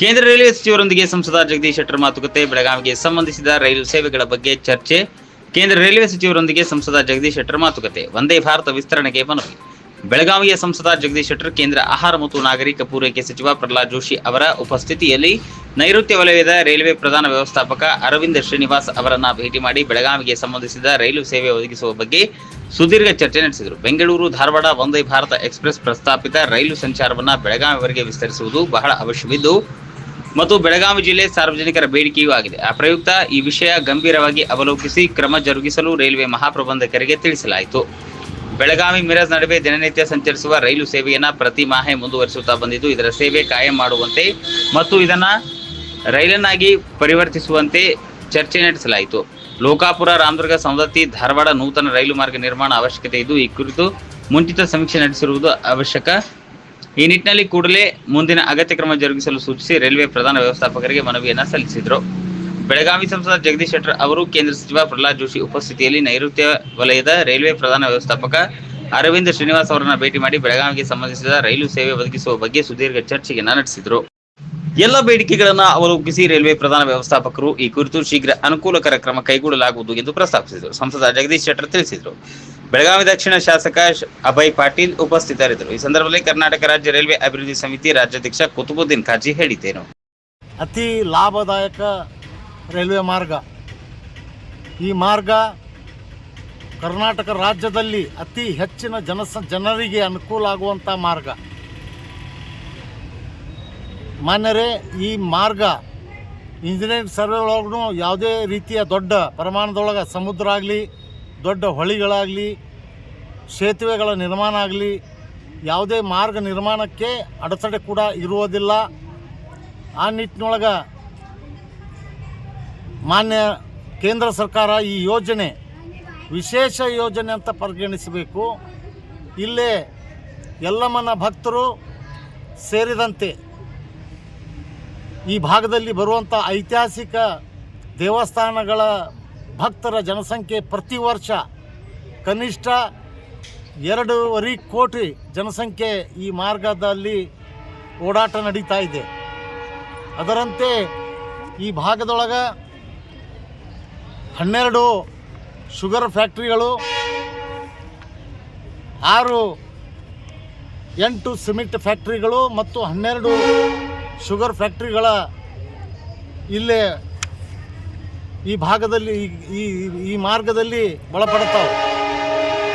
ಕೇಂದ್ರ ರೈಲ್ವೆ ಸಚಿವರೊಂದಿಗೆ ಸಂಸದ ಜಗದೀಶ್ ಶೆಟ್ಟರ್ ಮಾತುಕತೆ, ಬೆಳಗಾವಿಗೆ ಸಂಬಂಧಿಸಿದ ರೈಲು ಸೇವೆಗಳ ಬಗ್ಗೆ ಚರ್ಚೆ, ಕೇಂದ್ರ ರೈಲ್ವೆ ಸಚಿವರೊಂದಿಗೆ ಸಂಸದ ಜಗದೀಶ್ ಶೆಟ್ಟರ್ ಮಾತುಕತೆ, ವಂದೇ ಭಾರತ ವಿಸ್ತರಣೆಗೆ ಮನವಿ. ಬೆಳಗಾವಿಯ ಸಂಸದ ಜಗದೀಶ್ ಶೆಟ್ಟರ್, ಕೇಂದ್ರ ಆಹಾರ ಮತ್ತು ನಾಗರಿಕ ಪೂರೈಕೆ ಸಚಿವ ಪ್ರಹ್ಲಾದ್ ಜೋಶಿ ಅವರ ಉಪಸ್ಥಿತಿಯಲ್ಲಿ ನೈಋತ್ಯ ವಲಯದ ರೈಲ್ವೆ ಪ್ರಧಾನ ವ್ಯವಸ್ಥಾಪಕ ಅರವಿಂದ್ ಶ್ರೀನಿವಾಸ್ ಅವರನ್ನ ಭೇಟಿ ಮಾಡಿ ಬೆಳಗಾವಿಗೆ ಸಂಬಂಧಿಸಿದ ರೈಲು ಸೇವೆ ಒದಗಿಸುವ ಬಗ್ಗೆ ಸುದೀರ್ಘ ಚರ್ಚೆ ನಡೆಸಿದರು. ಬೆಂಗಳೂರು, ಧಾರವಾಡ, ವಂದೇ ಭಾರತ ಎಕ್ಸ್ಪ್ರೆಸ್ ಪ್ರಸ್ತಾಪಿತ ರೈಲು ಸಂಚಾರವನ್ನು ಬೆಳಗಾವಿವರೆಗೆ ವಿಸ್ತರಿಸುವುದು ಬಹಳ ಅವಶ್ಯವಿದ್ದು ಮತ್ತು ಬೆಳಗಾವಿ ಜಿಲ್ಲೆ ಸಾರ್ವಜನಿಕರ ಬೇಡಿಕೆಯೂ ಆಗಿದೆ. ಆ ಪ್ರಯುಕ್ತ ಈ ವಿಷಯ ಗಂಭೀರವಾಗಿ ಅವಲೋಕಿಸಿ ಕ್ರಮ ಜರುಗಿಸಲು ರೈಲ್ವೆ ಮಹಾಪ್ರಬಂಧಕರಿಗೆ ತಿಳಿಸಲಾಯಿತು. ಬೆಳಗಾವಿ ಮಿರಜ್ ನಡುವೆ ದಿನನಿತ್ಯ ಸಂಚರಿಸುವ ರೈಲು ಸೇವೆಯನ್ನು ಪ್ರತಿ ಮಾಹೆ ಮುಂದುವರಿಸುತ್ತಾ ಬಂದಿದ್ದು, ಇದರ ಸೇವೆ ಕಾಯಂ ಮಾಡುವಂತೆ ಮತ್ತು ಇದನ್ನು ರೈಲನ್ನಾಗಿ ಪರಿವರ್ತಿಸುವಂತೆ ಚರ್ಚೆ ನಡೆಸಲಾಯಿತು. ಲೋಕಾಪುರ, ರಾಮದುರ್ಗ ಸವದತ್ತಿ ಧಾರವಾಡ ನೂತನ ರೈಲು ಮಾರ್ಗ ನಿರ್ಮಾಣ ಅವಶ್ಯಕತೆ ಇದ್ದು, ಈ ಕುರಿತು ಮುಂಚಿತ ಸಮೀಕ್ಷೆ ನಡೆಸಿರುವುದು ಅವಶ್ಯಕ. ಈ ನಿಟ್ಟಿನಲ್ಲಿ ಕೂಡಲೇ ಮುಂದಿನ ಅಗತ್ಯ ಕ್ರಮ ಜರುಗಿಸಲು ಸೂಚಿಸಿ ರೈಲ್ವೆ ಪ್ರಧಾನ ವ್ಯವಸ್ಥಾಪಕರಿಗೆ ಮನವಿಯನ್ನು ಸಲ್ಲಿಸಿದರು. ಬೆಳಗಾವಿ ಸಂಸದ ಜಗದೀಶ್ ಶೆಟ್ಟರ್ ಅವರು ಕೇಂದ್ರ ಸಚಿವ ಪ್ರಹ್ಲಾದ್ ಜೋಶಿ ಉಪಸ್ಥಿತಿಯಲ್ಲಿ ನೈಋತ್ಯ ವಲಯದ ರೈಲ್ವೆ ಪ್ರಧಾನ ವ್ಯವಸ್ಥಾಪಕ ಅರವಿಂದ್ ಶ್ರೀನಿವಾಸ್ ಅವರನ್ನು ಭೇಟಿ ಮಾಡಿ ಬೆಳಗಾವಿಗೆ ಸಂಬಂಧಿಸಿದ ರೈಲು ಸೇವೆ ಒದಗಿಸುವ ಬಗ್ಗೆ ಸುದೀರ್ಘ ಚರ್ಚೆಯನ್ನ ನಡೆಸಿದರು. ಎಲ್ಲ ಬೇಡಿಕೆಗಳನ್ನು ಅವಲೋಕಿಸಿ ರೈಲ್ವೆ ಪ್ರಧಾನ ವ್ಯವಸ್ಥಾಪಕರು ಈ ಕುರಿತು ಶೀಘ್ರ ಅನುಕೂಲಕರ ಕ್ರಮ ಕೈಗೊಳ್ಳಲಾಗುವುದು ಎಂದು ಪ್ರಸ್ತಾಪಿಸಿದರು. ಸಂಸದ ಜಗದೀಶ್ ಶೆಟ್ಟರ್ ತಿಳಿಸಿದರು. ಬೆಳಗಾವಿ ದಕ್ಷಿಣ ಶಾಸಕ ಅಭಯ್ ಪಾಟೀಲ್ ಉಪಸ್ಥಿತರಿದ್ದರು. ಈ ಸಂದರ್ಭದಲ್ಲಿ ಕರ್ನಾಟಕ ರಾಜ್ಯ ರೈಲ್ವೆ ಅಭಿವೃದ್ಧಿ ಸಮಿತಿ ರಾಜ್ಯಾಧ್ಯಕ್ಷ ಕುತುಬುದ್ದೀನ್ ಖಾಜಿ ಹೇಳಿದ್ದೇನು. ಅತಿ ಲಾಭದಾಯಕ ರೈಲ್ವೆ ಮಾರ್ಗ. ಈ ಮಾರ್ಗ ಕರ್ನಾಟಕ ರಾಜ್ಯದಲ್ಲಿ ಅತಿ ಹೆಚ್ಚಿನ ಜನಸ, ಜನರಿಗೆ ಅನುಕೂಲ ಆಗುವಂಥ ಮಾರ್ಗ. ಮಾನ್ಯರೇ, ಈ ಮಾರ್ಗ ಇಂಜಿನಿಯರಿಂಗ್ ಸರ್ವೆ ಒಳಗೂ ಯಾವುದೇ ರೀತಿಯ ದೊಡ್ಡ ಪ್ರಮಾಣದೊಳಗೆ ಸಮುದ್ರ ಆಗಲಿ, ದೊಡ್ಡ ಹೊಳಿಗಳಾಗಲಿ, ಸೇತುವೆಗಳ ನಿರ್ಮಾಣ ಆಗಲಿ, ಯಾವುದೇ ಮಾರ್ಗ ನಿರ್ಮಾಣಕ್ಕೆ ಅಡೆತಡೆ ಕೂಡ ಇರುವುದಿಲ್ಲ. ಆ ನಿಟ್ಟಿನೊಳಗೆ ಮಾನ್ಯ ಕೇಂದ್ರ ಸರ್ಕಾರ ಈ ಯೋಜನೆ, ವಿಶೇಷ ಯೋಜನೆ ಅಂತ ಪರಿಗಣಿಸಬೇಕು. ಇಲ್ಲೇ ಎಲ್ಲಮ್ಮನ ಭಕ್ತರು ಸೇರಿದಂತೆ ಈ ಭಾಗದಲ್ಲಿ ಬರುವಂಥ ಐತಿಹಾಸಿಕ ದೇವಸ್ಥಾನಗಳ ಭಕ್ತರ ಜನಸಂಖ್ಯೆ ಪ್ರತಿ ವರ್ಷ ಕನಿಷ್ಠ ಎರಡೂವರೆ ಕೋಟಿ ಜನಸಂಖ್ಯೆ ಈ ಮಾರ್ಗದಲ್ಲಿ ಓಡಾಟ ನಡೀತಾ ಇದೆ. ಅದರಂತೆ ಈ ಭಾಗದೊಳಗೆ ಹನ್ನೆರಡು ಶುಗರ್ ಫ್ಯಾಕ್ಟ್ರಿಗಳು, ಆರು ಎಂಟು ಸಿಮೆಂಟ್ ಫ್ಯಾಕ್ಟ್ರಿಗಳು ಮತ್ತು ಹನ್ನೆರಡು ಶುಗರ್ ಫ್ಯಾಕ್ಟ್ರಿಗಳ ಇಲ್ಲೇ ಈ ಭಾಗದಲ್ಲಿ ಈ- ಈ ಮಾರ್ಗದಲ್ಲಿ ಒಳಪಡ್ತಾವೆ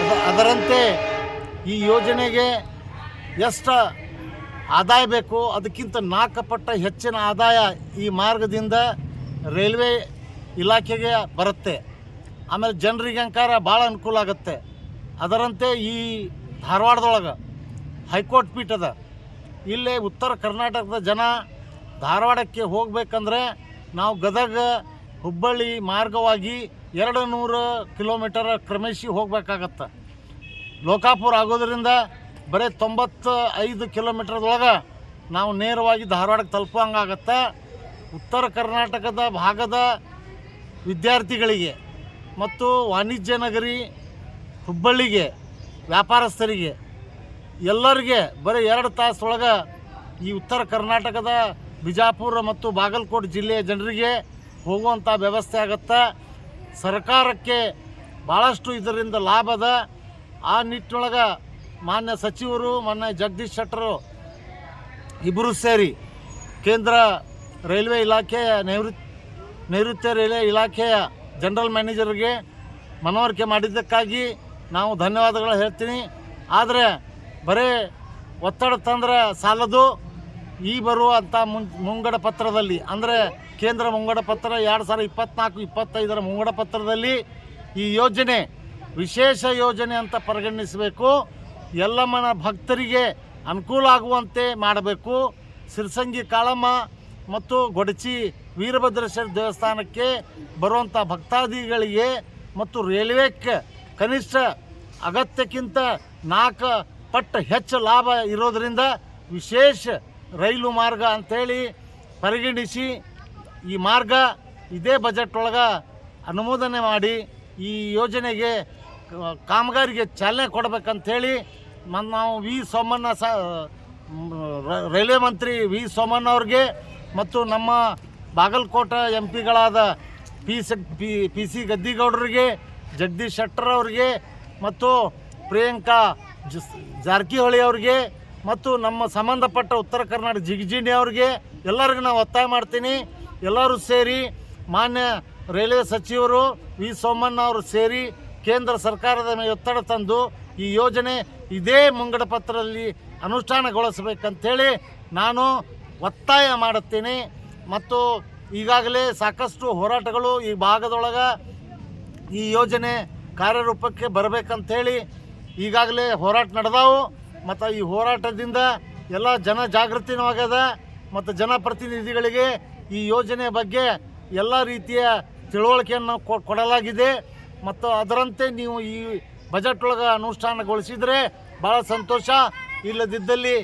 ಅದ- ಅದರಂತೆ ಈ ಯೋಜನೆಗೆ ಎಷ್ಟು ಆದಾಯ ಬೇಕು ಅದಕ್ಕಿಂತ ನಾಲ್ಕು ಪಟ್ಟ ಹೆಚ್ಚಿನ ಆದಾಯ ಈ ಮಾರ್ಗದಿಂದ ರೈಲ್ವೆ ಇಲಾಖೆಗೆ ಬರುತ್ತೆ. ಆಮೇಲೆ ಜನರಿಗೆ ಅಂಕಾರ ಭಾಳ ಅನುಕೂಲ ಆಗುತ್ತೆ. ಅದರಂತೆ ಈ ಧಾರವಾಡದೊಳಗೆ ಹೈಕೋರ್ಟ್ ಪೀಠ ಅದ ಇಲ್ಲೇ ಉತ್ತರ ಕರ್ನಾಟಕದ ಜನ ಧಾರವಾಡಕ್ಕೆ ಹೋಗಬೇಕಂದ್ರೆ ನಾವು ಗದಗ, ಹುಬ್ಬಳ್ಳಿ ಮಾರ್ಗವಾಗಿ ಎರಡು ನೂರು ಕಿಲೋಮೀಟರ್ ಕ್ರಮಿಸಿ ಹೋಗಬೇಕಾಗತ್ತೆ. ಲೋಕಾಪುರ ಆಗೋದರಿಂದ ಬರೀ ತೊಂಬತ್ತು ಐದು ಕಿಲೋಮೀಟರ್ದೊಳಗೆ ನಾವು ನೇರವಾಗಿ ಧಾರವಾಡಕ್ಕೆ ತಲುಪಂಗಾಗತ್ತೆ ಉತ್ತರ ಕರ್ನಾಟಕದ ಭಾಗದ ವಿದ್ಯಾರ್ಥಿಗಳಿಗೆ ಮತ್ತು ವಾಣಿಜ್ಯ ನಗರಿ, ಹುಬ್ಬಳ್ಳಿಗೆ ವ್ಯಾಪಾರಸ್ಥರಿಗೆ ಎಲ್ಲರಿಗೆ ಬರೀ ಎರಡು ತಾಸೊಳಗೆ ಈ ಉತ್ತರ ಕರ್ನಾಟಕದ ಬಿಜಾಪುರ ಮತ್ತು ಬಾಗಲಕೋಟೆ ಜಿಲ್ಲೆಯ ಜನರಿಗೆ ಹೋಗುವಂಥ ವ್ಯವಸ್ಥೆ ಆಗುತ್ತೆ. ಸರ್ಕಾರಕ್ಕೆ ಭಾಳಷ್ಟು ಇದರಿಂದ ಲಾಭದ ಆ ನಿಟ್ಟಿನೊಳಗೆ ಮಾನ್ಯ ಸಚಿವರು, ಮಾನ್ಯ ಜಗದೀಶ್ ಶೆಟ್ಟರು ಇಬ್ಬರು ಸೇರಿ ಕೇಂದ್ರ ರೈಲ್ವೆ ಇಲಾಖೆಯ ನೈಋತ್ಯ ನೈಋತ್ಯ ರೈಲ್ವೆ ಇಲಾಖೆಯ ಜನರಲ್ ಮ್ಯಾನೇಜರ್ಗೆ ಮನವರಿಕೆ ಮಾಡಿದ್ದಕ್ಕಾಗಿ ನಾವು ಧನ್ಯವಾದಗಳು ಹೇಳ್ತೀನಿ. ಆದರೆ ಬರೀ ಒತ್ತಡ ತಂದ್ರೆ ಸಾಲದು. ಈ ಬರುವಂಥ ಮುಂಗಡ ಪತ್ರದಲ್ಲಿ, ಅಂದರೆ ಕೇಂದ್ರ ಮುಂಗಡ ಪತ್ರ ಎರಡು ಸಾವಿರದ ಇಪ್ಪತ್ನಾಲ್ಕು, ಇಪ್ಪತ್ತೈದರ ಮುಂಗಡ ಪತ್ರದಲ್ಲಿ ಈ ಯೋಜನೆ, ವಿಶೇಷ ಯೋಜನೆ ಅಂತ ಪರಿಗಣಿಸಬೇಕು. ಎಲ್ಲಮ್ಮನ ಭಕ್ತರಿಗೆ ಅನುಕೂಲ ಆಗುವಂತೆ ಮಾಡಬೇಕು. ಸಿರ್ಸಂಗಿ ಕಾಳಮ್ಮ ಮತ್ತು ಗೊಡಚಿ ವೀರಭದ್ರೇಶ್ವರ ದೇವಸ್ಥಾನಕ್ಕೆ ಬರುವಂಥ ಭಕ್ತಾದಿಗಳಿಗೆ ಮತ್ತು ರೈಲ್ವೆಕ್ಕೆ ಕನಿಷ್ಠ ಅಗತ್ಯಕ್ಕಿಂತ ನಾಲ್ಕು ಪಟ್ಟು ಹೆಚ್ಚು ಲಾಭ ಇರೋದರಿಂದ ವಿಶೇಷ ರೈಲು ಮಾರ್ಗ ಅಂಥೇಳಿ ಪರಿಗಣಿಸಿ ಈ ಮಾರ್ಗ ಇದೇ ಬಜೆಟ್ ಒಳಗೆ ಅನುಮೋದನೆ ಮಾಡಿ ಈ ಯೋಜನೆಗೆ ಕಾಮಗಾರಿಗೆ ಚಾಲನೆ ಕೊಡಬೇಕಂಥೇಳಿ ನಾವು ವಿ ಸೋಮಣ್ಣ ಸ ರೈಲ್ವೆ ಮಂತ್ರಿ ವಿ ಸೋಮಣ್ಣ ಅವ್ರಿಗೆ ಮತ್ತು ನಮ್ಮ Bagalkot M ಪಿಗಳಾದ P C P P C ಗದ್ದಿಗೌಡರಿಗೆ, Jagadish Shettar ಅವರಿಗೆ ಮತ್ತು ಪ್ರಿಯಾಂಕಾ ಜಸ್ ಜಾರಕಿಹೊಳಿ ಅವ್ರಿಗೆ ಮತ್ತು ನಮ್ಮ ಸಂಬಂಧಪಟ್ಟ ಉತ್ತರ ಕರ್ನಾಟಕ ಜಿಗಜಿಣಿ ಅವ್ರಿಗೆ ಎಲ್ಲರಿಗೂ ನಾವು ಒತ್ತಾಯ ಮಾಡ್ತೀನಿ. ಎಲ್ಲರೂ ಸೇರಿ ಮಾನ್ಯ ರೈಲ್ವೆ ಸಚಿವರು ವಿ ಸೋಮಣ್ಣ ಅವರು ಸೇರಿ ಕೇಂದ್ರ ಸರ್ಕಾರದ ಮೇಲೆ ಒತ್ತಡ ತಂದು ಈ ಯೋಜನೆ ಇದೇ ಮುಂಗಡ ಪತ್ರದಲ್ಲಿ ಅನುಷ್ಠಾನಗೊಳಿಸಬೇಕಂತೇಳಿ ನಾನು ಒತ್ತಾಯ ಮಾಡುತ್ತೀನಿ. ಮತ್ತು ಈಗಾಗಲೇ ಸಾಕಷ್ಟು ಹೋರಾಟಗಳು ಈ ಭಾಗದೊಳಗೆ ಈ ಯೋಜನೆ ಕಾರ್ಯರೂಪಕ್ಕೆ ಬರಬೇಕಂತೇಳಿ ಈಗಾಗಲೇ ಹೋರಾಟ ನಡೆದಾವು. ಮತ್ತು ಈ ಹೋರಾಟದಿಂದ ಎಲ್ಲ ಜನ ಜಾಗೃತಿನೂ ಆಗ್ಯದ ಮತ್ತು ಜನಪ್ರತಿನಿಧಿಗಳಿಗೆ ಈ ಯೋಜನೆ ಬಗ್ಗೆ ಎಲ್ಲ ರೀತಿಯ ತಿಳುವಳಿಕೆಯನ್ನು ಕೊಡಲಾಗಿದೆ. ಮತ್ತು ಅದರಂತೆ ನೀವು ಈ ಬಜೆಟ್ ಒಳಗೆ ಅನುಷ್ಠಾನಗೊಳಿಸಿದರೆ ಭಾಳ ಸಂತೋಷ. ಇಲ್ಲದಿದ್ದಲ್ಲಿ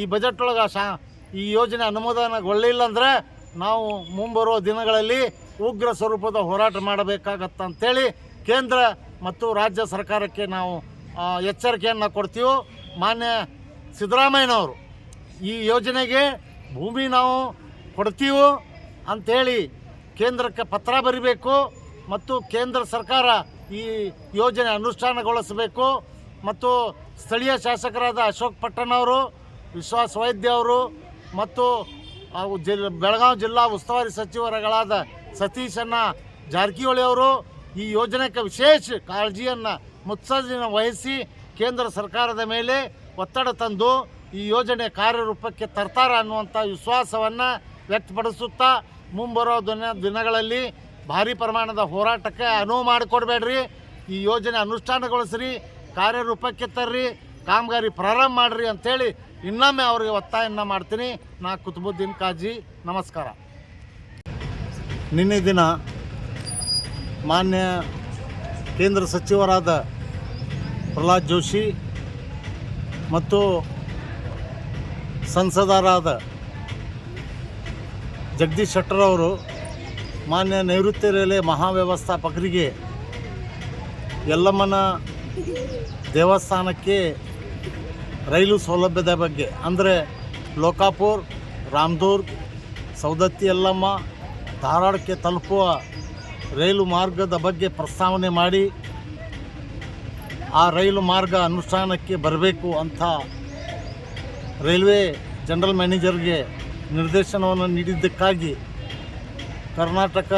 ಈ ಬಜೆಟ್ ಒಳಗೆ ಶಾ ಈ ಯೋಜನೆ ಅನುಮೋದನೆಗೊಳ್ಳಿಲ್ಲ ಅಂದರೆ ನಾವು ಮುಂಬರುವ ದಿನಗಳಲ್ಲಿ ಉಗ್ರ ಸ್ವರೂಪದ ಹೋರಾಟ ಮಾಡಬೇಕಾಗತ್ತಂಥೇಳಿ ಕೇಂದ್ರ ಮತ್ತು ರಾಜ್ಯ ಸರ್ಕಾರಕ್ಕೆ ನಾವು ಎಚ್ಚರಿಕೆಯನ್ನು ಕೊಡ್ತೀವಿ ಮಾನ್ಯ ಸಿದ್ದರಾಮಯ್ಯನವರು. ಈ ಯೋಜನೆಗೆ ಭೂಮಿ ನಾವು ಕೊಡ್ತೀವೋ ಅಂಥೇಳಿ ಕೇಂದ್ರಕ್ಕೆ ಪತ್ರ ಬರಿಬೇಕು ಮತ್ತು ಕೇಂದ್ರ ಸರ್ಕಾರ ಈ ಯೋಜನೆ ಅನುಷ್ಠಾನಗೊಳಿಸಬೇಕು ಮತ್ತು ಸ್ಥಳೀಯ ಶಾಸಕರಾದ ಅಶೋಕ್ ಪಟ್ಟಣವರು ವಿಶ್ವಾಸ್ ವೈದ್ಯ ಅವರು ಮತ್ತು ಜಿಲ್ ಬೆಳಗಾವಿ ಜಿಲ್ಲಾ ಉಸ್ತುವಾರಿ ಸಚಿವರುಗಳಾದ ಸತೀಶಣ್ಣ ಜಾರಕಿಹೊಳಿ ಅವರು ಈ ಯೋಜನೆಗೆ ವಿಶೇಷ ಕಾಳಜಿಯನ್ನು ಮುತ್ಸಜ್ಜಿನ ವಹಿಸಿ ಕೇಂದ್ರ ಸರ್ಕಾರದ ಮೇಲೆ ಒತ್ತಡ ತಂದು ಈ ಯೋಜನೆ ಕಾರ್ಯರೂಪಕ್ಕೆ ತರ್ತಾರೆ ಅನ್ನುವಂಥ ವಿಶ್ವಾಸವನ್ನು ವ್ಯಕ್ತಪಡಿಸುತ್ತಾ ಮುಂಬರೋ ದಿನ ದಿನಗಳಲ್ಲಿ ಭಾರಿ ಪ್ರಮಾಣದ ಹೋರಾಟಕ್ಕೆ ಅನುವು ಮಾಡಿಕೊಡ್ಬೇಡ್ರಿ. ಈ ಯೋಜನೆ ಅನುಷ್ಠಾನಗೊಳಿಸ್ರಿ, ಕಾರ್ಯರೂಪಕ್ಕೆ ತರ್ರಿ, ಕಾಮಗಾರಿ ಪ್ರಾರಂಭ ಮಾಡಿರಿ ಅಂಥೇಳಿ ಇನ್ನೊಮ್ಮೆ ಅವರಿಗೆ ಒತ್ತಾಯನ ಮಾಡ್ತೀನಿ. ನಾ ಕುತುಬುದ್ದೀನ್ ಕಾಜಿ, ನಮಸ್ಕಾರ. ನಿನ್ನೆ ದಿನ ಮಾನ್ಯ ಕೇಂದ್ರ ಸಚಿವರಾದ ಪ್ರಹ್ಲಾದ್ ಜೋಶಿ ಮತ್ತು ಸಂಸದರಾದ ಜಗದೀಶ್ ಶೆಟ್ಟರ್ ಅವರು ಮಾನ್ಯ ನೈಋತ್ಯ ರೈಲ್ವೆ ಮಹಾವ್ಯವಸ್ಥಾಪಕರಿಗೆ ಯಲ್ಲಮ್ಮನ ದೇವಸ್ಥಾನಕ್ಕೆ ರೈಲು ಸೌಲಭ್ಯದ ಬಗ್ಗೆ, ಅಂದರೆ ಲೋಕಾಪುರ್ ರಾಮದುರ್ಗ್ ಸೌದತ್ತಿ ಯಲ್ಲಮ್ಮ, ಧಾರವಾಡಕ್ಕೆ ತಲುಪುವ ರೈಲು ಮಾರ್ಗದ ಬಗ್ಗೆ ಪ್ರಸ್ತಾವನೆ ಮಾಡಿ ಆ ರೈಲು ಮಾರ್ಗ ಅನುಷ್ಠಾನಕ್ಕೆ ಬರಬೇಕು ಅಂತ ರೈಲ್ವೆ ಜನರಲ್ ಮ್ಯಾನೇಜರ್ಗೆ ನಿರ್ದೇಶನವನ್ನು ನೀಡಿದ್ದಕ್ಕಾಗಿ ಕರ್ನಾಟಕ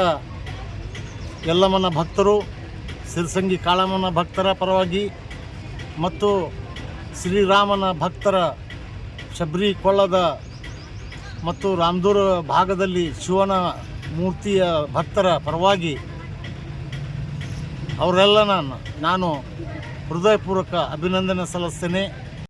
ಯಲ್ಲಮ್ಮನ ಭಕ್ತರು, ಸಿರಸಂಗಿ ಕಾಳಮ್ಮನ ಭಕ್ತರ ಪರವಾಗಿ ಮತ್ತು ಶ್ರೀರಾಮನ ಭಕ್ತರ ಶಬರಿ ಕೊಳ್ಳದ ಮತ್ತು ರಾಮದೂರ ಭಾಗದಲ್ಲಿ ಶಿವನ ಮೂರ್ತಿಯ ಭಕ್ತರ ಪರವಾಗಿ ಅವರೆಲ್ಲ ನಾನು ನಾನು ಹೃದಯಪೂರ್ವಕ ಅಭಿನಂದನೆ ಸಲ್ಲಿಸ್ತೇನೆ.